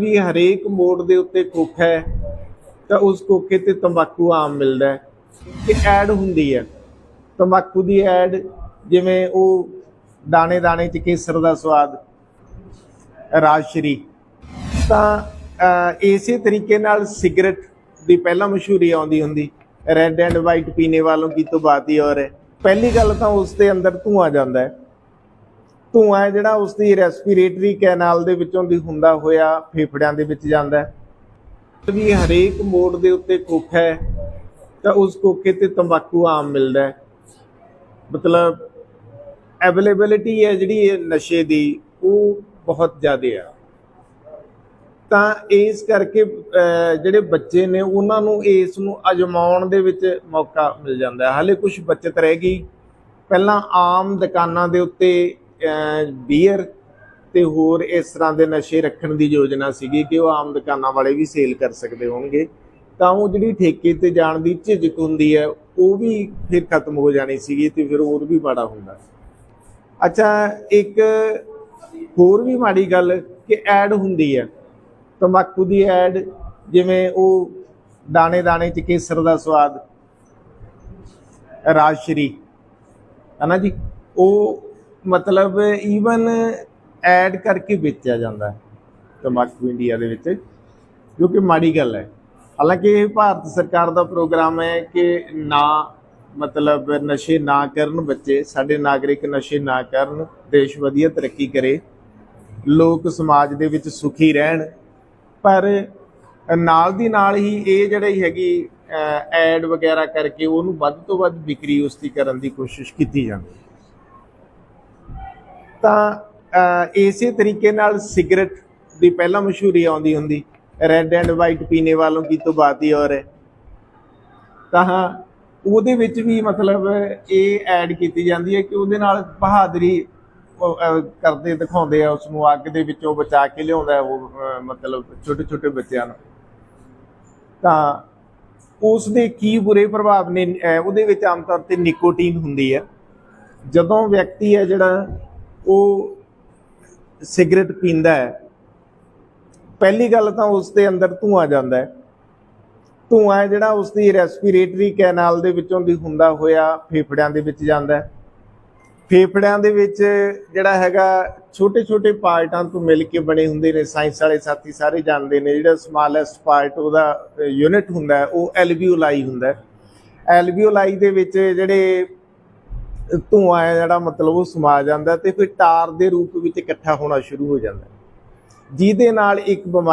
ਵੀ ਹਰੇਕ ਮੋੜ ਦੇ ਉੱਤੇ ਕੋਖਾ ਹੈ, ਤਾਂ ਉਸ ਕੋਖੇ ਤੇ ਤੰਬਾਕੂ ਆਮ ਮਿਲਦਾ ਹੈ। ਕਿ ਐਡ ਹੁੰਦੀ ਹੈ। ਤੰਬਾਕੂ ਦੀ ਐਡ ਜਿਵੇਂ ਉਹ ਦਾਣੇ ਦਾਣੇ ਚ ਕੇਸਰ ਦਾ ਸਵਾਦ ਰਾਜਸ਼ਰੀ ਤਾਂ ਇਸੇ ਤਰੀਕੇ ਨਾਲ ਸਿਗਰਟ ਦੀ ਪਹਿਲਾਂ ਮਸ਼ਹੂਰੀ ਆਉਂਦੀ ਹੁੰਦੀ। ਰੈੱਡ ਐਂਡ ਵਾਈਟ ਪੀਣੇ ਵਾਲੋਂ ਕੀ ਤੋਂ ਬਾਤ ਹੀ ਔਰ ਹੈ ਪਹਿਲੀ ਗੱਲ ਤਾਂ ਉਸ ਦੇ ਅੰਦਰ ਧੂਆਂ ਜਾਂਦਾ ਹੈ। ਧੂਆਂ ਜਿਹੜਾ ਉਸ ਦੀ ਰੈਸਪੀਰੇਟਰੀ ਕੈਨਾਲ ਦੇ ਵਿੱਚੋਂ ਦੀ ਹੁੰਦਾ ਹੋਇਆ ਫੇਫੜਿਆਂ ਦੇ ਵਿੱਚ ਜਾਂਦਾ ਹੈ। ਵੀ ਹਰੇਕ ਮੋੜ ਦੇ ਉੱਤੇ ਕੋਖਾ ਹੈ, ਤਾਂ ਉਸ ਕੋਖੇ ਤੇ ਤੰਬਾਕੂ ਆਮ ਮਿਲਦਾ ਹੈ। ਮਤਲਬ ਅਵੇਲੇਬਿਲਿਟੀ ਹੈ ਜਿਹੜੀ ਨਸ਼ੇ ਦੀ, ਉਹ ਬਹੁਤ ਜ਼ਿਆਦਾ ਆ। ਤਾਂ ਇਸ ਕਰਕੇ ਜਿਹੜੇ ਬੱਚੇ ਨੇ, ਉਹਨਾਂ ਨੂੰ ਇਸ ਨੂੰ ਅਜਮਾਉਣ ਦੇ ਵਿੱਚ ਮੌਕਾ ਮਿਲ ਜਾਂਦਾ ਹੈ। ਹਾਲੇ ਕੁਝ ਬਚਤ ਰਹਿ ਗਈ। ਪਹਿਲਾਂ ਆਮ ਦੁਕਾਨਾਂ ਦੇ ਉੱਤੇ ਬੀਅਰ ਤੇ ਹੋਰ ਇਸ ਤਰ੍ਹਾਂ ਦੇ ਨਸ਼ੇ ਰੱਖਣ ਦੀ ਯੋਜਨਾ ਸੀਗੀ ਕਿ ਉਹ ਆਮ ਦੁਕਾਨਾਂ ਵਾਲੇ ਵੀ ਸੇਲ ਕਰ ਸਕਦੇ ਹੋਣਗੇ। ਤਾਂ ਉਹ ਜਿਹੜੀ ਠੇਕੇ ਤੇ ਜਾਣ ਦੀ ਝਿਜਕ ਹੁੰਦੀ ਹੈ, ਉਹ ਵੀ ਫਿਰ ਖਤਮ ਹੋ ਜਾਣੀ ਸੀਗੀ ਤੇ ਫਿਰ ਹੋਰ ਵੀ ਮਾੜਾ ਹੁੰਦਾ ਅੱਛਾ, ਇੱਕ ਹੋਰ ਵੀ ਮਾੜੀ ਗੱਲ ਕਿ ਐਡ ਹੁੰਦੀ ਹੈ। ਤੰਬਾਕੂ ਦੀ ਐਡ ਜਿਵੇਂ ਉਹ ਦਾਣੇ ਦਾਣੇ ਚ ਕੇਸਰ ਦਾ ਸਵਾਦ, ਰਾਜਸ਼ਰੀ, ਹਨਾ ਜੀ? ਉਹ ਮਤਲਬ ਈਵਨ ਐਡ ਕਰਕੇ ਵੇਚਿਆ ਜਾਂਦਾ ਤੰਬਾਕੂ ਇੰਡੀਆ ਦੇ ਵਿੱਚ, ਜੋ ਕਿ ਮਾੜੀ ਗੱਲ ਹੈ। ਹਾਲਾਂਕਿ ਇਹ ਭਾਰਤ ਸਰਕਾਰ ਦਾ ਪ੍ਰੋਗਰਾਮ ਹੈ ਕਿ ਨਾ ਮਤਲਬ ਨਸ਼ੇ ਨਾ ਕਰਨ ਬੱਚੇ, ਸਾਡੇ ਨਾਗਰਿਕ ਨਸ਼ੇ ਨਾ ਕਰਨ, ਦੇਸ਼ ਵਧੀਆ ਤਰੱਕੀ ਕਰੇ, ਲੋਕ ਸਮਾਜ ਦੇ ਵਿੱਚ ਸੁਖੀ ਰਹਿਣ। ਪਰ ਨਾਲ ਦੀ ਨਾਲ ਹੀ ਇਹ ਜਿਹੜੀ ਹੈਗੀ ਐਡ ਵਗੈਰਾ ਕਰਕੇ ਉਹਨੂੰ ਵੱਧ ਤੋਂ ਵੱਧ ਵਿਕਰੀ ਉਸ ਕਰਨ ਦੀ ਕੋਸ਼ਿਸ਼ ਕੀਤੀ ਜਾਂਦੀ ਹੈ। ਤਾਂ ਇਸੇ ਤਰੀਕੇ ਨਾਲ ਸਿਗਰਟ ਦੀ ਪਹਿਲਾਂ ਮਸ਼ਹੂਰੀ ਆਉਂਦੀ ਹੁੰਦੀ ਰੈੱਡ ਐਂਡ ਵਾਈਟ ਪੀਣੇ ਵਾਲੋਂ ਕੀ ਤੋਂ ਬਾਤ ਹੀ ਔਰ। ਹੈ ਤਾਂ ਉਹਦੇ ਵਿੱਚ ਵੀ ਮਤਲਬ ਇਹ ਐਡ ਕੀਤੀ ਜਾਂਦੀ ਹੈ ਕਿ ਉਹਦੇ ਨਾਲ ਬਹਾਦਰੀ ਕਰਦੇ, ਦਿਖਾਉਂਦੇ ਆ ਉਸ ਨੂੰ ਅੱਗ ਦੇ ਵਿੱਚੋਂ ਬਚਾ ਕੇ ਲਿਆਉਂਦਾ ਉਹ ਮਤਲਬ ਛੋਟੇ ਛੋਟੇ ਬੱਚਿਆਂ ਨੂੰ। ਤਾਂ ਉਸ ਦੇ ਕੀ ਬੁਰੇ ਪ੍ਰਭਾਵ ਨੇ ਉਹਦੇ ਵਿੱਚ ਆਮ ਤੌਰ ਤੇ ਨਿਕੋਟੀਨ ਹੁੰਦੀ ਹੈ। ਜਦੋਂ ਵਿਅਕਤੀ ਹੈ ਜਿਹੜਾ ਉਹ ਸਿਗਰਟ ਪੀਂਦਾ ਹੈ। ਪਹਿਲੀ ਗੱਲ ਤਾਂ ਉਸ ਦੇ ਅੰਦਰ ਧੂਆਂ ਜਾਂਦਾ ਹੈ। ਧੂਆਂ ਜਿਹੜਾ ਉਸ ਦੀ ਰੈਸਪੀਰੇਟਰੀ ਕੈਨਾਲ ਦੇ ਵਿੱਚੋਂ ਦੀ ਹੁੰਦਾ ਹੋਇਆ ਫੇਫੜਿਆਂ ਦੇ ਵਿੱਚ ਜਾਂਦਾ ਹੈ। ਫੇਫੜਿਆਂ ਦੇ ਵਿੱਚ ਜਿਹੜਾ ਹੈਗਾ ਛੋਟੇ ਛੋਟੇ ਪਾਰਟਾਂ ਤੋਂ ਮਿਲ ਕੇ ਬਣੇ ਹੁੰਦੇ ਨੇ। ਸਾਇੰਸ ਵਾਲੇ ਸਾਥੀ ਸਾਰੇ ਜਾਣਦੇ ਨੇ, ਜਿਹੜਾ ਸਮਾਲੈਸਟ ਪਾਰਟ ਉਹਦਾ ਯੂਨਿਟ ਹੁੰਦਾ ਉਹ ਐਲਵੀਓਲਾਈ ਹੁੰਦਾ ਹੈ। ਐਲਵੀਓਲਾਈ ਦੇ ਵਿੱਚ ਜਿਹੜੇ ਧੂਆਂ ਹੈ ਜਿਹੜਾ ਮਤਲਬ ਉਹ ਸਮਾ ਜਾਂਦਾ ਤੇ ਫਿਰ ਟਾਰ ਦੇ ਰੂਪ ਵਿੱਚ ਇਕੱਠਾ ਹੋਣਾ ਸ਼ੁਰੂ ਹੋ ਜਾਂਦਾ ਜਿਹਦੇ ਨਾਲ ਇੱਕ ਬਿਮਾਰੀ